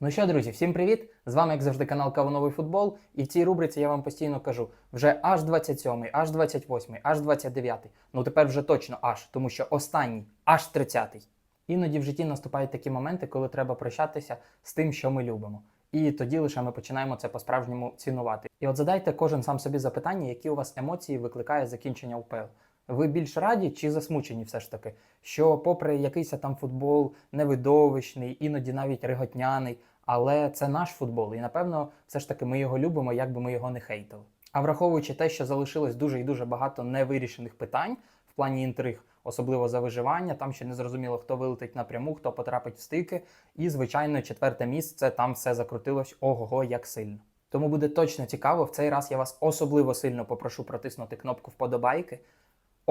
Ну що, друзі, всім привіт! З вами, як завжди, канал Кавуновий футбол. І в цій рубриці я вам постійно кажу: вже аж 27-й, аж 28-й, аж 29-й. Ну тепер вже точно аж, тому що останній аж 30-й. Іноді в житті наступають такі моменти, коли треба прощатися з тим, що ми любимо. І тоді лише ми починаємо це по-справжньому цінувати. І от задайте кожен сам собі запитання, які у вас емоції викликає закінчення УПЛ. Ви більш раді чи засмучені все ж таки, що, попри якийсь там футбол невидовищний, іноді навіть реготняний, але це наш футбол, і напевно, все ж таки ми його любимо, як би ми його не хейтили. А враховуючи те, що залишилось дуже і дуже багато невирішених питань в плані інтриг, особливо за виживання, там ще не зрозуміло, хто вилетить напряму, хто потрапить в стики. І, звичайно, четверте місце там все закрутилось ого-го як сильно. Тому буде точно цікаво. В цей раз я вас особливо сильно попрошу протиснути кнопку вподобайки.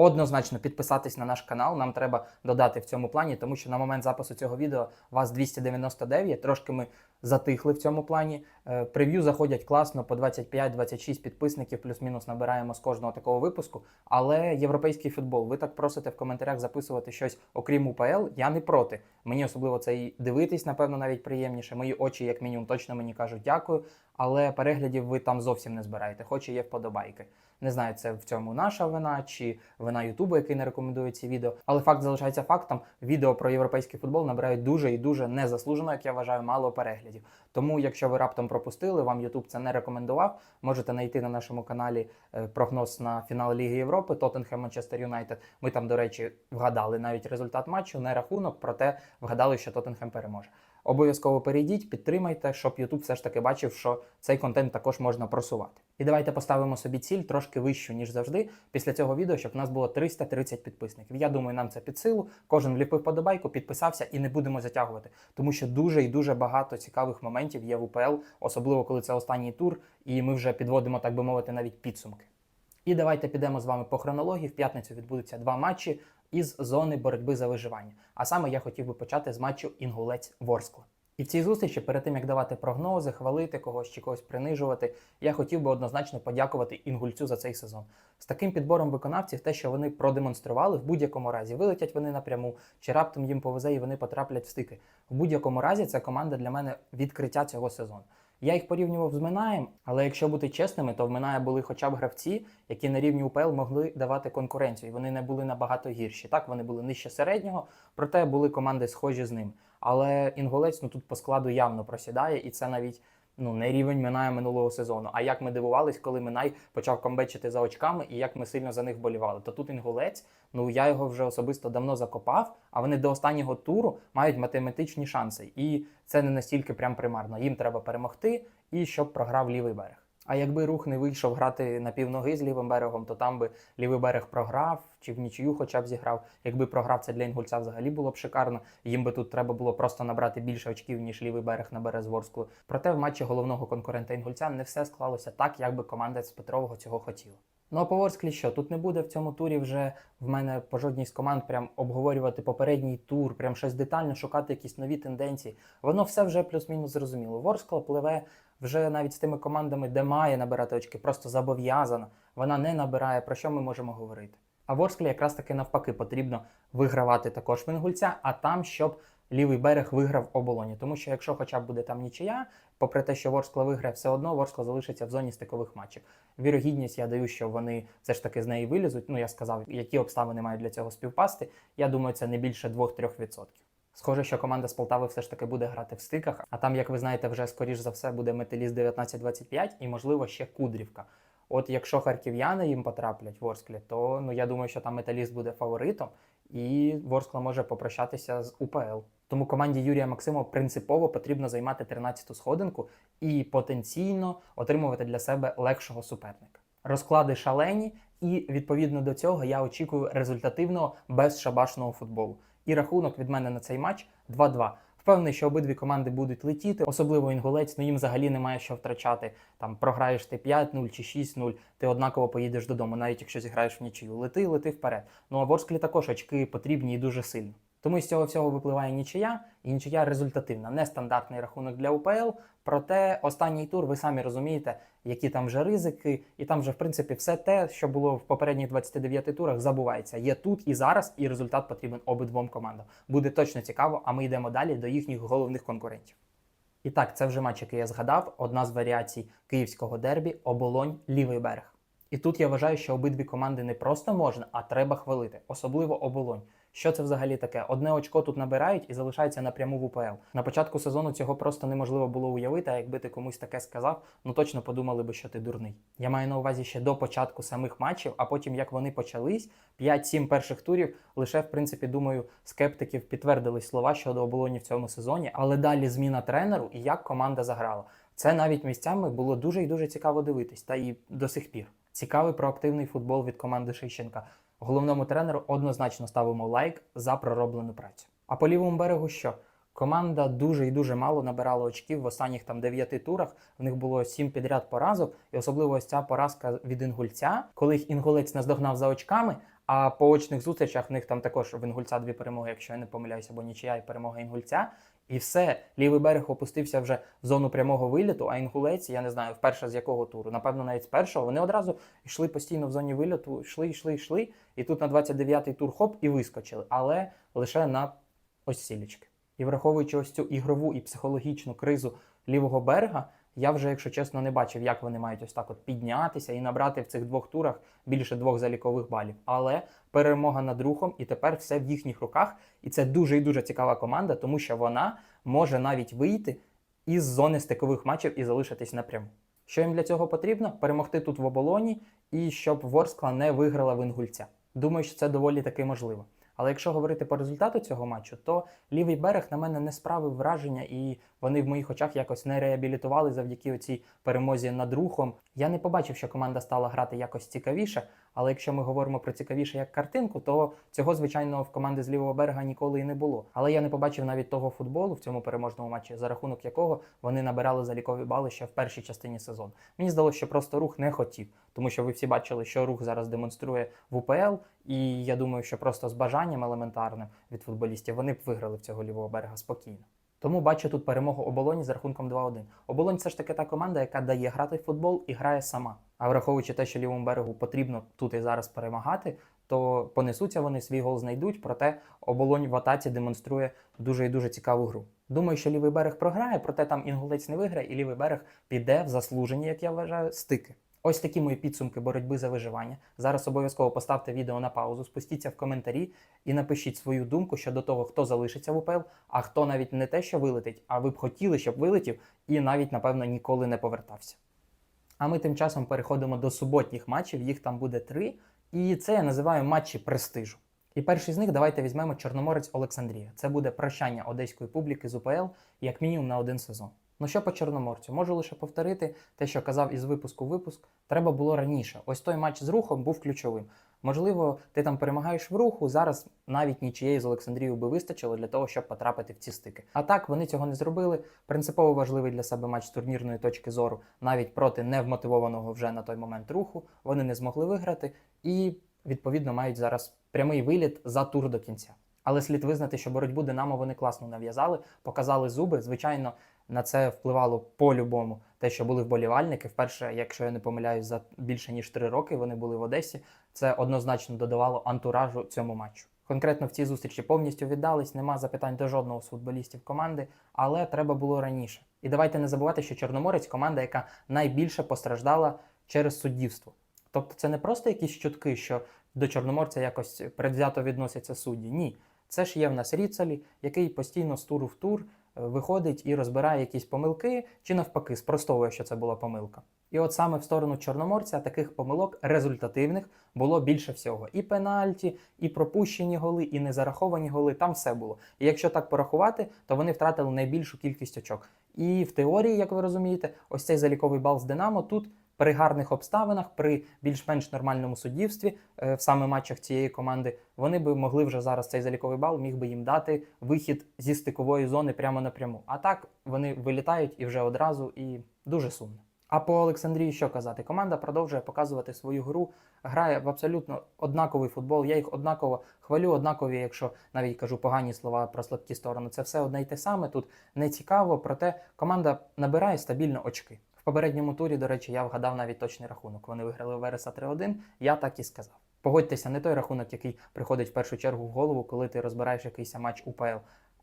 Однозначно підписатись на наш канал. Нам треба додати в цьому плані, тому що на момент запису цього відео вас 299. Трошки ми затихли в цьому плані. Е, Прев'ю заходять класно по 25-26 підписників, плюс-мінус набираємо з кожного такого випуску. Але європейський футбол, ви так просите в коментарях записувати щось окрім УПЛ. Я не проти. Мені особливо це і дивитись, напевно, навіть приємніше. Мої очі, як мінімум, точно мені кажуть дякую. Але переглядів ви там зовсім не збираєте, хоч і є вподобайки. Не знаю, це в цьому наша вина чи вина Ютубу, який не рекомендує ці відео. Але факт залишається фактом. Відео про європейський футбол набирають дуже і дуже незаслужено, як я вважаю, мало переглядів. Тому, якщо ви раптом пропустили, вам Ютуб це не рекомендував. Можете знайти на нашому каналі е, прогноз на фінал Ліги Європи, Тоттенхем Манчестер Юнайтед. Ми там, до речі, вгадали навіть результат матчу, не рахунок, проте вгадали, що Тоттенхем переможе. Обов'язково перейдіть, підтримайте, щоб YouTube все ж таки бачив, що цей контент також можна просувати. І давайте поставимо собі ціль трошки вищу, ніж завжди, після цього відео, щоб в нас було 330 підписників. Я думаю, нам це під силу. Кожен вліпив подобайку, підписався і не будемо затягувати, тому що дуже і дуже багато цікавих моментів є в УПЛ, особливо коли це останній тур, і ми вже підводимо, так би мовити, навіть підсумки. І давайте підемо з вами по хронології. В п'ятницю відбудуться два матчі із зони боротьби за виживання. А саме я хотів би почати з матчу Інгулець Ворскла. І в цій зустрічі, перед тим як давати прогнози, хвалити когось чи когось принижувати, я хотів би однозначно подякувати інгульцю за цей сезон. З таким підбором виконавців, те, що вони продемонстрували, в будь-якому разі вилетять вони напряму, чи раптом їм повезе і вони потраплять в стики. В будь-якому разі це команда для мене відкриття цього сезону. Я їх порівнював з Минаєм, але якщо бути чесними, то в Минає були хоча б гравці, які на рівні УПЛ могли давати конкуренцію. Вони не були набагато гірші. Так, вони були нижче середнього, проте були команди схожі з ним. Але інголець ну тут по складу явно просідає, і це навіть ну не рівень Минає минулого сезону. А як ми дивувались, коли Минай почав комбечити за очками, і як ми сильно за них болівали. То тут інголець, ну я його вже особисто давно закопав, а вони до останнього туру мають математичні шанси. І це не настільки прям примарно. Їм треба перемогти і щоб програв лівий берег. А якби рух не вийшов грати на півноги з лівим берегом, то там би лівий берег програв чи в нічию хоча б зіграв. Якби програв це для інгульця взагалі було б шикарно. Їм би тут треба було просто набрати більше очків, ніж лівий берег набере з Ворсклу. Проте в матчі головного конкурента інгульця не все склалося так, як би команда з Петрового цього хотіла. Ну а по Ворсклі що? Тут не буде в цьому турі вже в мене по жодній з команд прям обговорювати попередній тур, прям щось детально шукати якісь нові тенденції. Воно все вже плюс-мінус зрозуміло. Ворскла пливе вже навіть з тими командами, де має набирати очки, просто зобов'язана. Вона не набирає. Про що ми можемо говорити? А Ворсклі якраз таки навпаки потрібно вигравати також Вінгульця, а там, щоб лівий берег виграв оболоні. Тому що якщо хоча б буде там нічия, попри те, що Ворскла виграє, все одно Ворскла залишиться в зоні стикових матчів. Вірогідність я даю, що вони все ж таки з неї вилізуть. Ну я сказав, які обставини мають для цього співпасти. Я думаю, це не більше 2-3%. Схоже, що команда з Полтави все ж таки буде грати в стиках, а там, як ви знаєте, вже скоріш за все буде металіст 19-25 і, можливо, ще Кудрівка. От якщо харків'яни їм потраплять в Орсклі, то ну я думаю, що там металіст буде фаворитом, і Ворскла може попрощатися з УПЛ. Тому команді Юрія Максимова принципово потрібно займати 13-ту сходинку і потенційно отримувати для себе легшого суперника. Розклади шалені, і відповідно до цього я очікую результативного безшабашного футболу. І рахунок від мене на цей матч 2-2. Впевнений, що обидві команди будуть летіти, особливо інгулець, ну їм взагалі немає що втрачати. Там програєш ти 5-0 чи 6-0, ти однаково поїдеш додому, навіть якщо зіграєш в нічию. Лети, лети вперед. Ну а Ворсклі також очки потрібні і дуже сильно. Тому з цього всього випливає нічия, і нічия результативна, нестандартний рахунок для УПЛ. Проте останній тур, ви самі розумієте, які там вже ризики, і там вже в принципі все те, що було в попередніх 29 турах, забувається. Є тут і зараз, і результат потрібен обидвом командам. Буде точно цікаво, а ми йдемо далі до їхніх головних конкурентів. І так, це вже матч, який я згадав. Одна з варіацій київського дербі оболонь лівий берег. І тут я вважаю, що обидві команди не просто можна, а треба хвалити, особливо оболонь. Що це взагалі таке? Одне очко тут набирають і залишаються напряму в УПЛ. На початку сезону цього просто неможливо було уявити. А якби ти комусь таке сказав, ну точно подумали би, що ти дурний. Я маю на увазі ще до початку самих матчів, а потім як вони почались, 5-7 перших турів, лише в принципі думаю, скептиків підтвердились слова щодо оболоні в цьому сезоні. Але далі зміна тренеру і як команда заграла. Це навіть місцями було дуже і дуже цікаво дивитись, та і до сих пір. Цікавий проактивний футбол від команди Шищенка. Головному тренеру однозначно ставимо лайк за пророблену працю. А по лівому берегу що? Команда дуже і дуже мало набирала очків в останніх там дев'яти турах. В них було сім підряд поразок, і особливо ось ця поразка від інгульця, коли їх інгулець наздогнав за очками. А по очних зустрічах в них там також в інгульця дві перемоги, якщо я не помиляюся, бо нічия і перемога інгульця. І все, лівий берег опустився вже в зону прямого виліту, а інгулець, я не знаю, вперше з якого туру, напевно, навіть з першого. Вони одразу йшли постійно в зоні виліту, йшли, йшли, йшли. І тут на 29-й тур хоп і вискочили, але лише на ось сілічки. І враховуючи ось цю ігрову і психологічну кризу лівого берега, я вже, якщо чесно, не бачив, як вони мають ось так от піднятися і набрати в цих двох турах більше двох залікових балів. Але перемога над рухом, і тепер все в їхніх руках. І це дуже і дуже цікава команда, тому що вона може навіть вийти із зони стикових матчів і залишитись напряму. Що їм для цього потрібно? Перемогти тут в оболоні і щоб Ворскла не виграла в інгульця. Думаю, що це доволі таки можливо. Але якщо говорити по результату цього матчу, то лівий берег на мене не справив враження, і вони в моїх очах якось не реабілітували завдяки цій перемозі над рухом. Я не побачив, що команда стала грати якось цікавіше. Але якщо ми говоримо про цікавіше як картинку, то цього звичайно в команди з лівого берега ніколи і не було. Але я не побачив навіть того футболу в цьому переможному матчі, за рахунок якого вони набирали залікові бали ще в першій частині сезону. Мені здалося, що просто рух не хотів, тому що ви всі бачили, що рух зараз демонструє в УПЛ, і я думаю, що просто з бажанням елементарним від футболістів вони б виграли в цього лівого берега спокійно. Тому бачу тут перемогу оболоні з рахунком 2-1. Оболонь це ж таки та команда, яка дає грати в футбол і грає сама. А враховуючи те, що лівому берегу потрібно тут і зараз перемагати, то понесуться вони свій гол знайдуть. Проте оболонь в атаці демонструє дуже і дуже цікаву гру. Думаю, що лівий берег програє, проте там інгулець не виграє, і лівий берег піде в заслужені, як я вважаю, стики. Ось такі мої підсумки боротьби за виживання. Зараз обов'язково поставте відео на паузу, спустіться в коментарі і напишіть свою думку щодо того, хто залишиться в УПЛ, а хто навіть не те, що вилетить, а ви б хотіли, щоб вилетів, і навіть, напевно, ніколи не повертався. А ми тим часом переходимо до суботніх матчів, їх там буде три. І це я називаю матчі престижу. І перший з них давайте візьмемо Чорноморець Олександрія. Це буде прощання одеської публіки з УПЛ як мінімум на один сезон. Ну що по Чорноморцю? Можу лише повторити те, що казав із випуску в випуск. Треба було раніше. Ось той матч з рухом був ключовим. Можливо, ти там перемагаєш в руху. Зараз навіть нічієї з Олександрією би вистачило для того, щоб потрапити в ці стики. А так вони цього не зробили. Принципово важливий для себе матч з турнірної точки зору, навіть проти невмотивованого вже на той момент руху. Вони не змогли виграти і відповідно мають зараз прямий виліт за тур до кінця. Але слід визнати, що боротьбу Динамо вони класно нав'язали, показали зуби. Звичайно, на це впливало по-любому те, що були вболівальники. Вперше, якщо я не помиляюсь, за більше ніж три роки вони були в Одесі. Це однозначно додавало антуражу цьому матчу. Конкретно в цій зустрічі повністю віддались, нема запитань до жодного з футболістів команди, але треба було раніше. І давайте не забувати, що Чорноморець команда, яка найбільше постраждала через суддівство. Тобто це не просто якісь чутки, що до Чорноморця якось предвзято відносяться судді. Ні, це ж є в нас Ріцалі, який постійно з туру в тур е, виходить і розбирає якісь помилки, чи навпаки спростовує, що це була помилка. І от саме в сторону Чорноморця таких помилок результативних було більше всього. І пенальті, і пропущені голи, і незараховані голи. Там все було. І якщо так порахувати, то вони втратили найбільшу кількість очок. І в теорії, як ви розумієте, ось цей заліковий бал з Динамо тут. При гарних обставинах, при більш-менш нормальному суддівстві е, в саме матчах цієї команди, вони би могли вже зараз цей заліковий бал міг би їм дати вихід зі стикової зони прямо напряму. А так вони вилітають і вже одразу, і дуже сумно. А по Олександрії що казати? Команда продовжує показувати свою гру, грає в абсолютно однаковий футбол. Я їх однаково хвалю, однакові, якщо навіть кажу погані слова про слабкі сторони. Це все одне й те саме. Тут не цікаво, проте команда набирає стабільно очки. В попередньому турі, до речі, я вгадав навіть точний рахунок. Вони виграли Вереса 3-1, я так і сказав. Погодьтеся, не той рахунок, який приходить в першу чергу в голову, коли ти розбираєш якийсь матч УПЛ.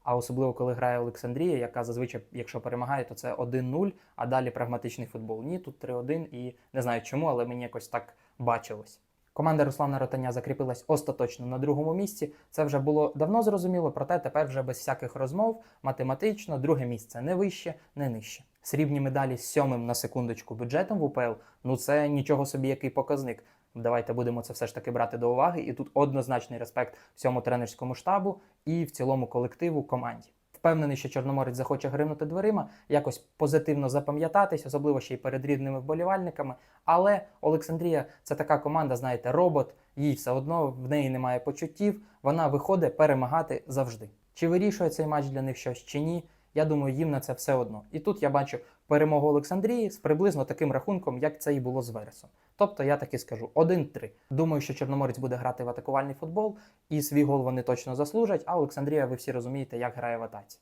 А особливо коли грає Олександрія, яка зазвичай, якщо перемагає, то це 1-0, а далі прагматичний футбол. Ні, тут 3-1 і не знаю чому, але мені якось так бачилось. Команда Руслана Ротаня закріпилась остаточно на другому місці. Це вже було давно зрозуміло, проте тепер вже без всяких розмов, математично, друге місце не вище, не нижче. Срібні медалі з сьомим на секундочку бюджетом в УПЛ. Ну це нічого собі, який показник. Давайте будемо це все ж таки брати до уваги. І тут однозначний респект всьому тренерському штабу і в цілому колективу команді. Впевнений, що Чорноморець захоче гримнути дверима, якось позитивно запам'ятатись, особливо ще й перед рідними вболівальниками. Але Олександрія це така команда, знаєте, робот, їй все одно в неї немає почуттів. Вона виходить перемагати завжди. Чи вирішує цей матч для них щось чи ні? Я думаю, їм на це все одно. І тут я бачу перемогу Олександрії з приблизно таким рахунком, як це і було з Вересом. Тобто я таки скажу 1-3. Думаю, що Чорноморець буде грати в атакувальний футбол, і свій гол вони точно заслужать. А Олександрія, ви всі розумієте, як грає в атаці.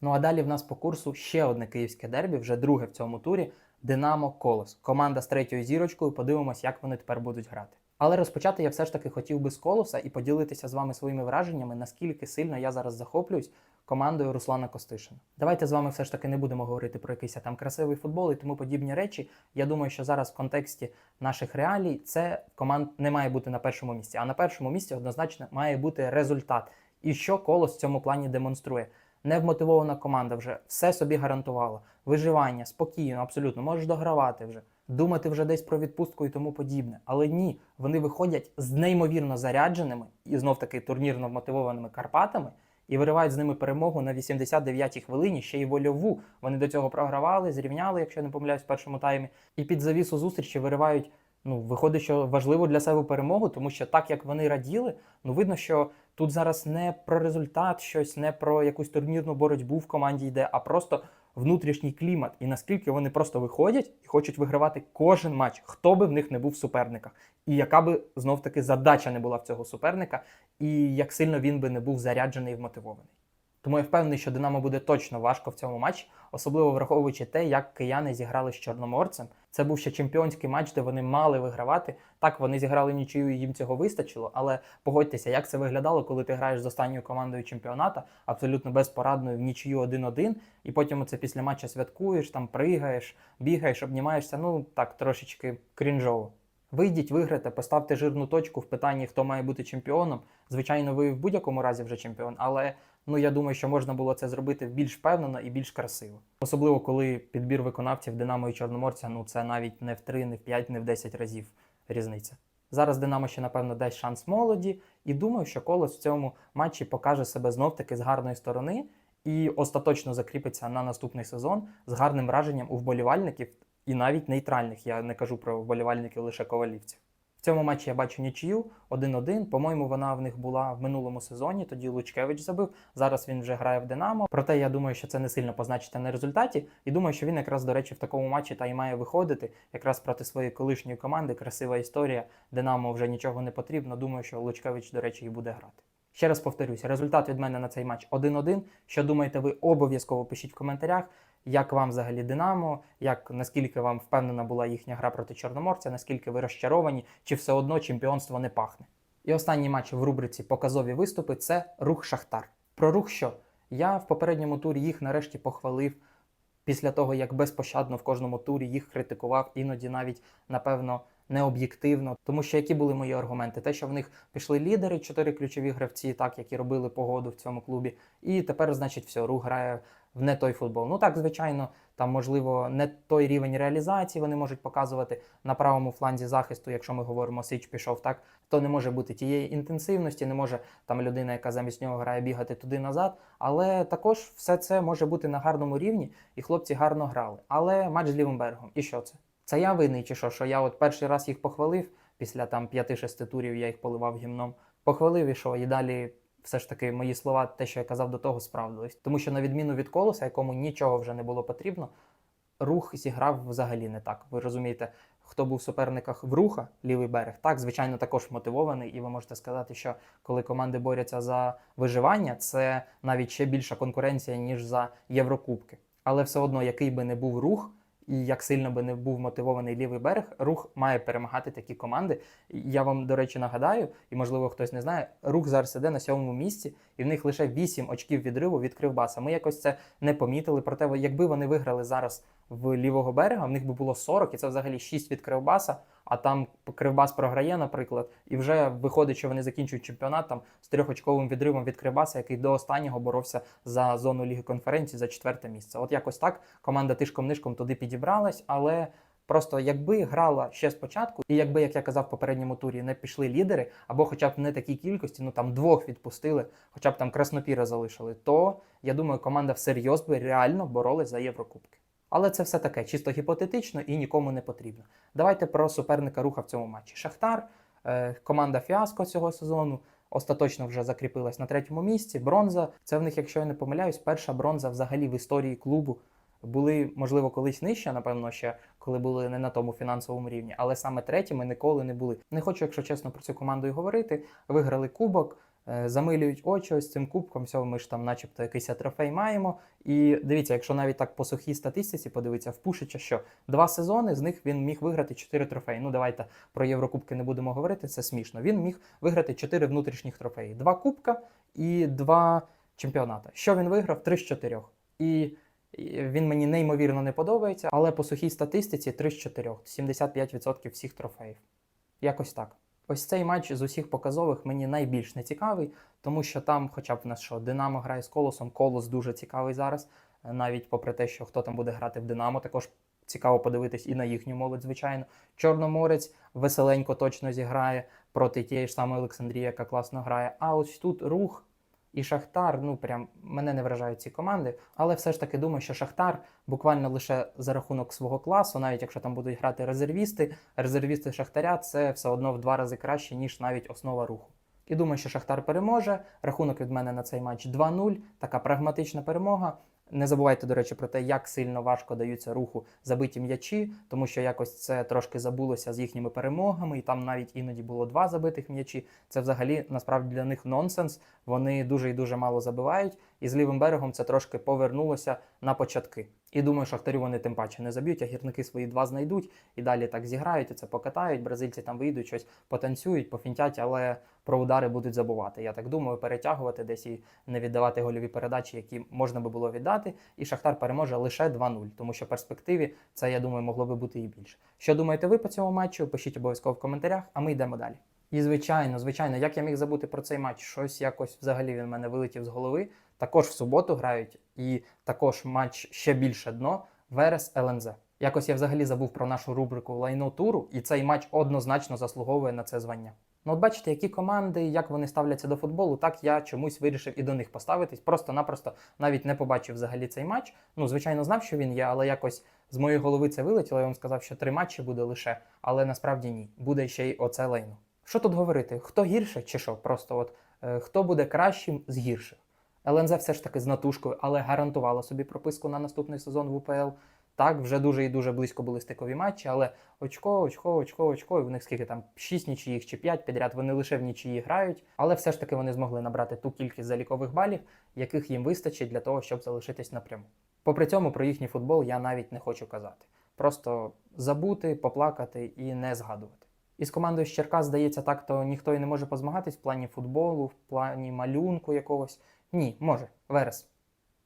Ну а далі в нас по курсу ще одне київське дербі, вже друге в цьому турі. Динамо Колос. Команда з третьою зірочкою. Подивимось, як вони тепер будуть грати. Але розпочати я все ж таки хотів би з колоса і поділитися з вами своїми враженнями, наскільки сильно я зараз захоплююсь командою Руслана Костишина. Давайте з вами все ж таки не будемо говорити про якийсь там красивий футбол і тому подібні речі. Я думаю, що зараз в контексті наших реалій це команд не має бути на першому місці. А на першому місці однозначно має бути результат. І що колос в цьому плані демонструє? Невмотивована команда вже все собі гарантувала. Виживання, спокійно, абсолютно, можеш догравати вже, думати вже десь про відпустку і тому подібне. Але ні, вони виходять з неймовірно зарядженими і знов таки турнірно мотивованими Карпатами і виривають з ними перемогу на 89-й хвилині, ще й вольову. Вони до цього програвали, зрівняли, якщо я не помиляюсь, в першому таймі. І під завісу зустрічі виривають. Ну, виходить, що важливо для себе перемогу, тому що так як вони раділи, ну видно, що тут зараз не про результат, щось не про якусь турнірну боротьбу в команді йде, а просто внутрішній клімат. І наскільки вони просто виходять і хочуть вигравати кожен матч, хто би в них не був в суперниках, і яка би знов таки задача не була в цього суперника, і як сильно він би не був заряджений і вмотивований. Тому я впевнений, що Динамо буде точно важко в цьому матчі, особливо враховуючи те, як кияни зіграли з чорноморцем. Це був ще чемпіонський матч, де вони мали вигравати. Так, вони зіграли нічию, і їм цього вистачило. Але погодьтеся, як це виглядало, коли ти граєш з останньою командою чемпіоната, абсолютно безпорадною в нічию 1-1, і потім це після матча святкуєш, там пригаєш, бігаєш, обнімаєшся. Ну так трошечки крінжово. Вийдіть, виграйте, поставте жирну точку в питанні, хто має бути чемпіоном. Звичайно, ви в будь-якому разі вже чемпіон, але ну я думаю, що можна було це зробити більш впевнено і більш красиво. Особливо коли підбір виконавців Динамо і Чорноморця, ну це навіть не в 3, не в 5, не в 10 разів різниця. Зараз Динамо ще, напевно, дасть шанс молоді, і думаю, що Колос в цьому матчі покаже себе знов-таки з гарної сторони і остаточно закріпиться на наступний сезон з гарним враженням у вболівальників і навіть нейтральних. Я не кажу про вболівальників лише ковалівців. В цьому матчі я бачу нічию 1-1. По-моєму, вона в них була в минулому сезоні. Тоді Лучкевич забив. Зараз він вже грає в Динамо. Проте я думаю, що це не сильно позначиться на результаті. І думаю, що він якраз, до речі, в такому матчі та й має виходити якраз проти своєї колишньої команди. Красива історія. Динамо вже нічого не потрібно. Думаю, що Лучкевич, до речі, і буде грати. Ще раз повторюся, результат від мене на цей матч 1-1. Що думаєте, ви обов'язково пишіть в коментарях. Як вам взагалі Динамо? Як наскільки вам впевнена була їхня гра проти Чорноморця? Наскільки ви розчаровані, чи все одно чемпіонство не пахне? І останній матч в рубриці Показові виступи це рух Шахтар. Про рух що? Я в попередньому турі їх нарешті похвалив після того, як безпощадно в кожному турі їх критикував, іноді навіть напевно не об'єктивно. Тому що які були мої аргументи? Те, що в них пішли лідери, чотири ключові гравці, так які робили погоду в цьому клубі, і тепер, значить, все, рух грає в не той футбол. Ну так, звичайно, там можливо не той рівень реалізації вони можуть показувати на правому фланзі захисту, якщо ми говоримо, Сич пішов так, то не може бути тієї інтенсивності, не може там людина, яка замість нього грає бігати туди назад. Але також все це може бути на гарному рівні, і хлопці гарно грали. Але матч з лівим берегом. І що це? Це я винний чи що? Що я от перший раз їх похвалив, після там 5-6 турів я їх поливав гімном. Похвалив і що, і далі все ж таки мої слова, те, що я казав до того, справдились. Тому що, на відміну від колоса, якому нічого вже не було потрібно, рух зіграв взагалі не так. Ви розумієте, хто був в суперниках в руха, лівий берег, так, звичайно, також мотивований, і ви можете сказати, що коли команди борються за виживання, це навіть ще більша конкуренція, ніж за Єврокубки. Але все одно, який би не був рух. І як сильно би не був мотивований лівий берег, рух має перемагати такі команди. Я вам, до речі, нагадаю, і можливо хтось не знає, рух зараз іде на сьомому місці, і в них лише 8 очків відриву від Кривбаса. Ми якось це не помітили. Проте, якби вони виграли зараз в лівого берега, в них би було 40, і це взагалі 6 від Кривбаса. А там Кривбас програє, наприклад, і вже виходить, що вони закінчують чемпіонат там з трьохочковим відривом від Кривбаса, який до останнього боровся за зону Ліги конференції за четверте місце. От якось так команда тишком-нишком туди підібралась, але. Просто якби грала ще спочатку, і якби, як я казав в попередньому турі, не пішли лідери, або хоча б не такій кількості, ну там двох відпустили, хоча б там краснопіра залишили, то я думаю, команда всерйоз би реально боролась за Єврокубки. Але це все таке чисто гіпотетично і нікому не потрібно. Давайте про суперника руха в цьому матчі. Шахтар, е, команда фіаско цього сезону. Остаточно вже закріпилась на третьому місці. Бронза. Це в них, якщо я не помиляюсь, перша бронза взагалі в історії клубу. Були, можливо, колись нижче, напевно, ще коли були не на тому фінансовому рівні, але саме третіми ніколи не були. Не хочу, якщо чесно, про цю команду і говорити. Виграли кубок, замилюють очі ось цим кубком. Всього ми ж там, начебто, якийсь трофей маємо. І дивіться, якщо навіть так по сухій статистиці подивитися, в Пушича що два сезони з них він міг виграти чотири трофеї. Ну давайте про Єврокубки не будемо говорити, це смішно. Він міг виграти чотири внутрішніх трофеї: два кубка і два чемпіоната. Що він виграв? Три з чотирьох. І він мені неймовірно не подобається, але по сухій статистиці 3 з 4, 75% всіх трофеїв. Якось так. Ось цей матч з усіх показових мені найбільш не цікавий, тому що там, хоча б в нас що, Динамо грає з колосом, колос дуже цікавий зараз, е, навіть попри те, що хто там буде грати в Динамо, також цікаво подивитись і на їхню молодь, звичайно. Чорноморець веселенько точно зіграє проти тієї ж самої Олександрії, яка класно грає. А ось тут рух і Шахтар, ну прям мене не вражають ці команди, але все ж таки думаю, що Шахтар буквально лише за рахунок свого класу, навіть якщо там будуть грати резервісти, резервісти Шахтаря це все одно в два рази краще, ніж навіть основа руху. І думаю, що Шахтар переможе. Рахунок від мене на цей матч 2-0. Така прагматична перемога. Не забувайте, до речі, про те, як сильно важко даються руху забиті м'ячі, тому що якось це трошки забулося з їхніми перемогами, і там навіть іноді було два забитих м'ячі. Це взагалі насправді для них нонсенс. Вони дуже і дуже мало забивають, і з лівим берегом це трошки повернулося на початки. І думаю, шахтарю вони тим паче не заб'ють, а гірники свої два знайдуть і далі так зіграють, і це покатають. Бразильці там вийдуть, щось потанцюють, пофінтять, але про удари будуть забувати. Я так думаю, перетягувати десь і не віддавати гольові передачі, які можна би було віддати. І Шахтар переможе лише 2-0, тому що в перспективі це, я думаю, могло би бути і більше. Що думаєте ви по цьому матчу? Пишіть обов'язково в коментарях, а ми йдемо далі. І звичайно, звичайно, як я міг забути про цей матч? Щось якось взагалі він в мене вилетів з голови. Також в суботу грають, і також матч ще більше дно Верес ЛНЗ. Якось я взагалі забув про нашу рубрику лайно туру, і цей матч однозначно заслуговує на це звання. Ну, от бачите, які команди, як вони ставляться до футболу, так я чомусь вирішив і до них поставитись. Просто-напросто навіть не побачив взагалі цей матч. Ну, звичайно, знав, що він є, але якось з моєї голови це вилетіло. Я вам сказав, що три матчі буде лише, але насправді ні. Буде ще й оце лайно. Що тут говорити? Хто гірше чи що? Просто от е, хто буде кращим з гірших? ЛНЗ все ж таки з натушкою, але гарантувала собі прописку на наступний сезон в УПЛ. Так, вже дуже і дуже близько були стикові матчі, але очко, очко, очко, очко. І в них скільки там 6 нічиїх чи 5 підряд. Вони лише в нічиї грають, але все ж таки вони змогли набрати ту кількість залікових балів, яких їм вистачить для того, щоб залишитись напряму. Попри цьому, про їхній футбол я навіть не хочу казати. Просто забути, поплакати і не згадувати. І з командою з Черкас, здається, так то ніхто і не може позмагатись в плані футболу, в плані малюнку якогось. Ні, може, Верес.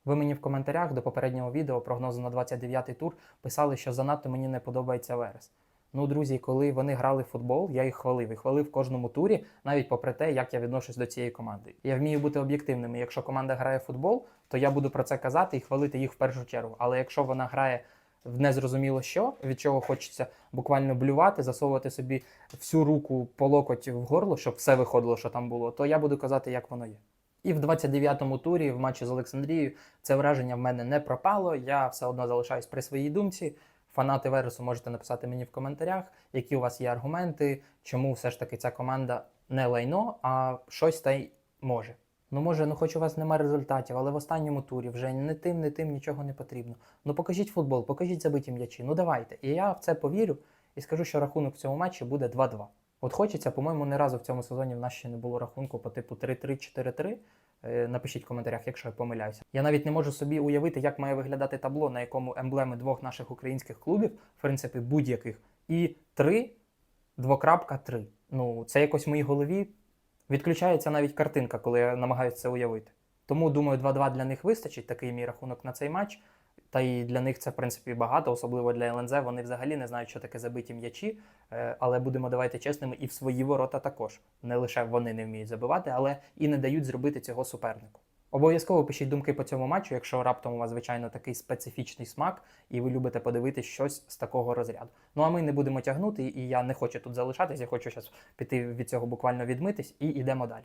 Ви мені в коментарях до попереднього відео прогнозу на 29-й тур писали, що занадто мені не подобається Верес. Ну, друзі, коли вони грали в футбол, я їх хвалив і хвалив в кожному турі, навіть попри те, як я відношусь до цієї команди. Я вмію бути об'єктивним. Якщо команда грає в футбол, то я буду про це казати і хвалити їх в першу чергу. Але якщо вона грає в незрозуміло що, від чого хочеться буквально блювати, засовувати собі всю руку по локоть в горло, щоб все виходило, що там було, то я буду казати, як воно є. І в 29-му турі в матчі з Олександрією це враження в мене не пропало. Я все одно залишаюсь при своїй думці. Фанати Вересу можете написати мені в коментарях, які у вас є аргументи, чому все ж таки ця команда не лайно, а щось та й може. Ну, може, ну хоч у вас немає результатів, але в останньому турі вже не тим, не тим нічого не потрібно. Ну покажіть футбол, покажіть забиті м'ячі. Ну давайте. І я в це повірю і скажу, що рахунок в цьому матчі буде 2-2. От хочеться, по-моєму, ні разу в цьому сезоні в нас ще не було рахунку по типу 3-3, 4-3. Е, Напишіть в коментарях, якщо я помиляюся. Я навіть не можу собі уявити, як має виглядати табло, на якому емблеми двох наших українських клубів, в принципі, будь-яких, і три, двокрапка три. Ну, це якось в моїй голові відключається навіть картинка, коли я намагаюся це уявити. Тому думаю, 2-2 для них вистачить такий мій рахунок на цей матч. Та і для них це в принципі багато, особливо для ЛНЗ. Вони взагалі не знають, що таке забиті м'ячі. Е, Але будемо давайте чесними, і в свої ворота також. Не лише вони не вміють забивати, але і не дають зробити цього супернику. Обов'язково пишіть думки по цьому матчу, якщо раптом у вас, звичайно, такий специфічний смак, і ви любите подивитись щось з такого розряду. Ну а ми не будемо тягнути, і я не хочу тут залишатись, я хочу зараз піти від цього буквально відмитись і йдемо далі.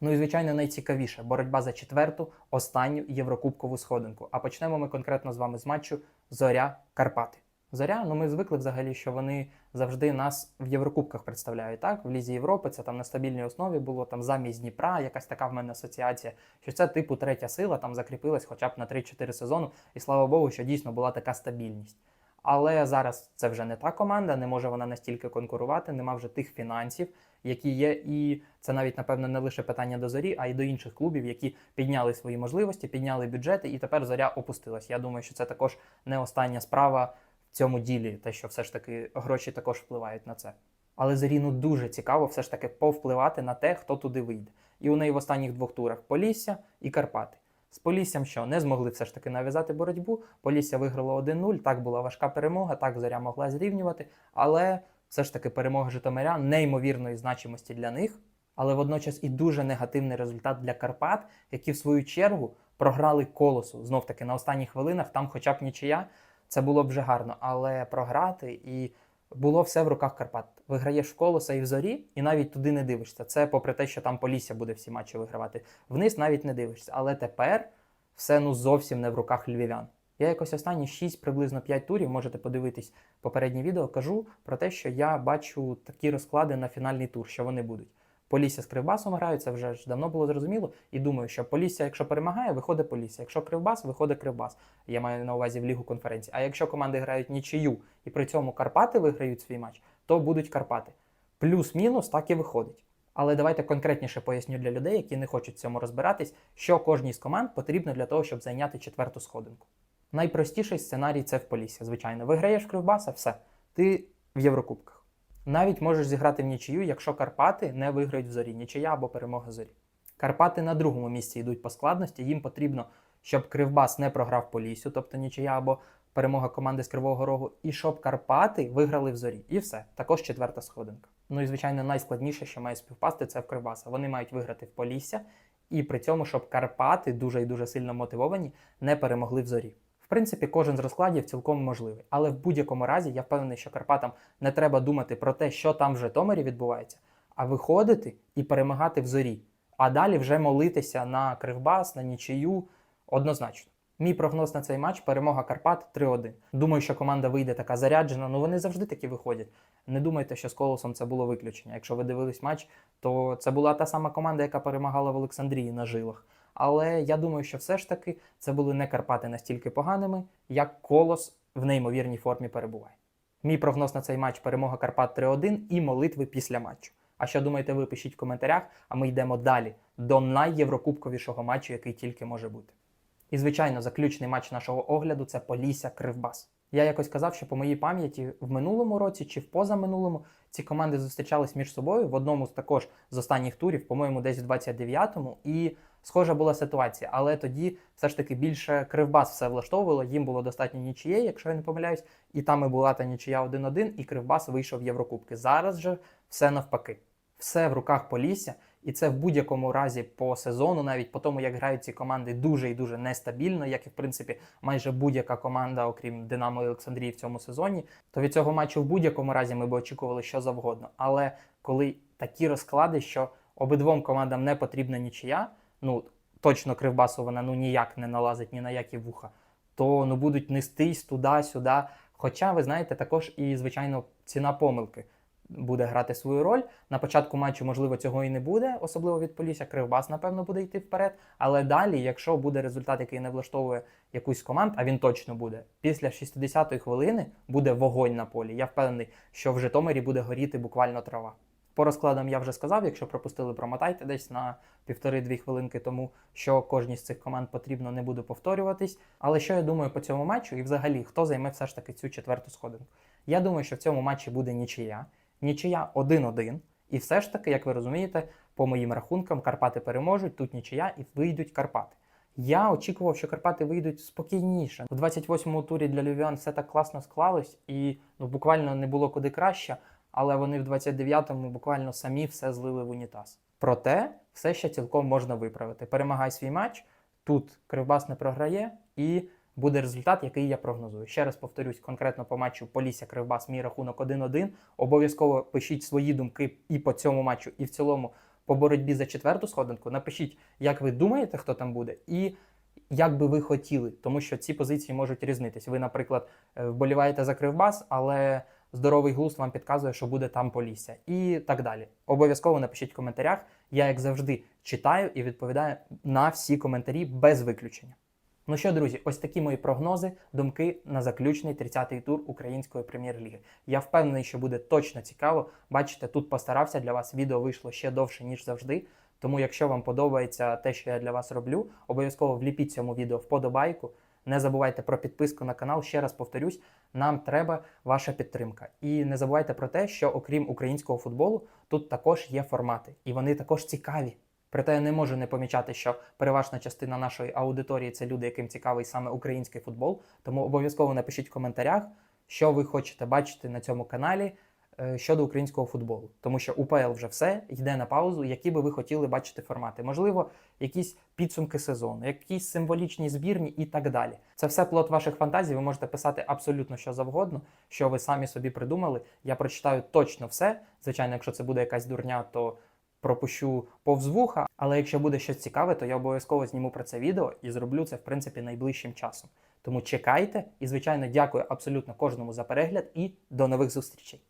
Ну і звичайно, найцікавіше боротьба за четверту, останню єврокубкову сходинку. А почнемо ми конкретно з вами з матчу Зоря Карпати. Зоря, ну ми звикли взагалі, що вони завжди нас в Єврокубках представляють. Так, в Лізі Європи це там на стабільній основі було там замість Дніпра, якась така в мене асоціація, що це типу третя сила, там закріпилась хоча б на 3-4 сезону, і слава Богу, що дійсно була така стабільність. Але зараз це вже не та команда, не може вона настільки конкурувати, нема вже тих фінансів, які є. І це навіть, напевно, не лише питання до зорі, а й до інших клубів, які підняли свої можливості, підняли бюджети, і тепер зоря опустилась. Я думаю, що це також не остання справа цьому ділі, те, що все ж таки гроші також впливають на це. Але зорі ну дуже цікаво все ж таки повпливати на те, хто туди вийде. І у неї в останніх двох турах Полісся і Карпати. З Поліссям що не змогли все ж таки нав'язати боротьбу. Полісся виграло 1-0. Так була важка перемога, так зоря могла зрівнювати, але все ж таки перемога Житомиря неймовірної значимості для них, але водночас і дуже негативний результат для Карпат, які в свою чергу програли колосу. Знов таки на останніх хвилинах, там, хоча б нічия, це було б вже гарно, але програти і. Було все в руках Карпат. Виграєш в колоса і в зорі, і навіть туди не дивишся. Це попри те, що там Полісся буде всі матчі вигравати. Вниз навіть не дивишся. Але тепер все ну зовсім не в руках львів'ян. Я якось останні 6, приблизно 5 турів, можете подивитись попереднє відео, кажу про те, що я бачу такі розклади на фінальний тур, що вони будуть. Полісся з Кривбасом грають, це вже ж давно було зрозуміло. І думаю, що Полісся, якщо перемагає, виходить Полісся. Якщо Кривбас, виходить Кривбас. Я маю на увазі в Лігу конференції. А якщо команди грають нічию і при цьому Карпати виграють свій матч, то будуть Карпати. Плюс-мінус так і виходить. Але давайте конкретніше поясню для людей, які не хочуть в цьому розбиратись, що кожній з команд потрібно для того, щоб зайняти четверту сходинку. Найпростіший сценарій це в Полісся, звичайно. Виграєш Кривбаса, все, ти в Єврокубках. Навіть можеш зіграти в нічию, якщо Карпати не виграють в зорі, нічия або перемога зорі. Карпати на другому місці йдуть по складності. Їм потрібно, щоб Кривбас не програв Поліссю, тобто нічия або перемога команди з Кривого Рогу, і щоб Карпати виграли в зорі. І все. Також четверта сходинка. Ну і звичайно, найскладніше, що має співпасти, це в Кривбаса. Вони мають виграти в Полісся, і при цьому, щоб Карпати дуже і дуже сильно мотивовані, не перемогли в зорі. В принципі, кожен з розкладів цілком можливий, але в будь-якому разі я впевнений, що Карпатам не треба думати про те, що там в Житомирі відбувається, а виходити і перемагати в зорі. А далі вже молитися на Кривбас, на нічию однозначно. Мій прогноз на цей матч перемога Карпат 3-1. Думаю, що команда вийде така заряджена. Ну вони завжди такі виходять. Не думайте, що з колосом це було виключення. Якщо ви дивились матч, то це була та сама команда, яка перемагала в Олександрії на жилах. Але я думаю, що все ж таки це були не Карпати настільки поганими, як колос в неймовірній формі перебуває. Мій прогноз на цей матч перемога Карпат 3-1 і молитви після матчу. А що думаєте, ви пишіть в коментарях, а ми йдемо далі до найєврокубковішого матчу, який тільки може бути. І, звичайно, заключний матч нашого огляду це Полісся Кривбас. Я якось казав, що по моїй пам'яті в минулому році чи в позаминулому ці команди зустрічались між собою в одному з також з останніх турів, по-моєму, десь в 29-му, і схожа була ситуація. Але тоді все ж таки більше Кривбас все влаштовувало, їм було достатньо нічієї, якщо я не помиляюсь, і там і була та нічия 1-1, і Кривбас вийшов в Єврокубки. Зараз же все навпаки. Все в руках Полісся, і це в будь-якому разі по сезону, навіть по тому, як грають ці команди дуже і дуже нестабільно, як і в принципі майже будь-яка команда, окрім Динамо і Олександрії в цьому сезоні, то від цього матчу в будь-якому разі ми б очікували що завгодно. Але коли такі розклади, що обидвом командам не потрібна нічия, ну точно Кривбасу вона ну ніяк не налазить ні на які вуха, то ну будуть нестись туди-сюди. Хоча, ви знаєте, також і звичайно ціна помилки буде грати свою роль. На початку матчу, можливо, цього і не буде, особливо від Полісся. Кривбас, напевно, буде йти вперед. Але далі, якщо буде результат, який не влаштовує якусь команд, а він точно буде, після 60-ї хвилини буде вогонь на полі. Я впевнений, що в Житомирі буде горіти буквально трава. По розкладам я вже сказав, якщо пропустили, промотайте десь на півтори-дві хвилинки тому, що кожній з цих команд потрібно, не буду повторюватись. Але що я думаю по цьому матчу, і взагалі хто займе все ж таки цю четверту сходинку? Я думаю, що в цьому матчі буде нічия. Нічия 1-1. І все ж таки, як ви розумієте, по моїм рахункам Карпати переможуть, тут нічия і вийдуть Карпати. Я очікував, що Карпати вийдуть спокійніше. У 28-му турі для Львів'ян все так класно склалось, і ну, буквально не було куди краще, але вони в 29-му буквально самі все злили в унітаз. Проте все ще цілком можна виправити. Перемагай свій матч, тут Кривбас не програє, і буде результат, який я прогнозую. Ще раз повторюсь, конкретно по матчу Полісся Кривбас, мій рахунок 1-1. Обов'язково пишіть свої думки і по цьому матчу, і в цілому по боротьбі за четверту сходинку. Напишіть, як ви думаєте, хто там буде, і як би ви хотіли, тому що ці позиції можуть різнитись. Ви, наприклад, е, вболіваєте за Кривбас, але здоровий глузд вам підказує, що буде там Полісся, і так далі. Обов'язково напишіть в коментарях. Я, як завжди, читаю і відповідаю на всі коментарі без виключення. Ну що, друзі, ось такі мої прогнози, думки на заключний 30-й тур української прем'єр-ліги. Я впевнений, що буде точно цікаво. Бачите, тут постарався для вас. Відео вийшло ще довше, ніж завжди. Тому, якщо вам подобається те, що я для вас роблю, обов'язково вліпіть цьому відео вподобайку. Не забувайте про підписку на канал. Ще раз повторюсь, нам треба ваша підтримка. І не забувайте про те, що окрім українського футболу, тут також є формати, і вони також цікаві. Проте я не можу не помічати, що переважна частина нашої аудиторії це люди, яким цікавий саме український футбол. Тому обов'язково напишіть в коментарях, що ви хочете бачити на цьому каналі щодо українського футболу. Тому що УПЛ вже все йде на паузу, які би ви хотіли бачити формати. Можливо, якісь підсумки сезону, якісь символічні збірні і так далі. Це все плод ваших фантазій. Ви можете писати абсолютно що завгодно, що ви самі собі придумали. Я прочитаю точно все. Звичайно, якщо це буде якась дурня, то пропущу повз вуха. Але якщо буде щось цікаве, то я обов'язково зніму про це відео і зроблю це в принципі найближчим часом. Тому чекайте і, звичайно, дякую абсолютно кожному за перегляд і до нових зустрічей.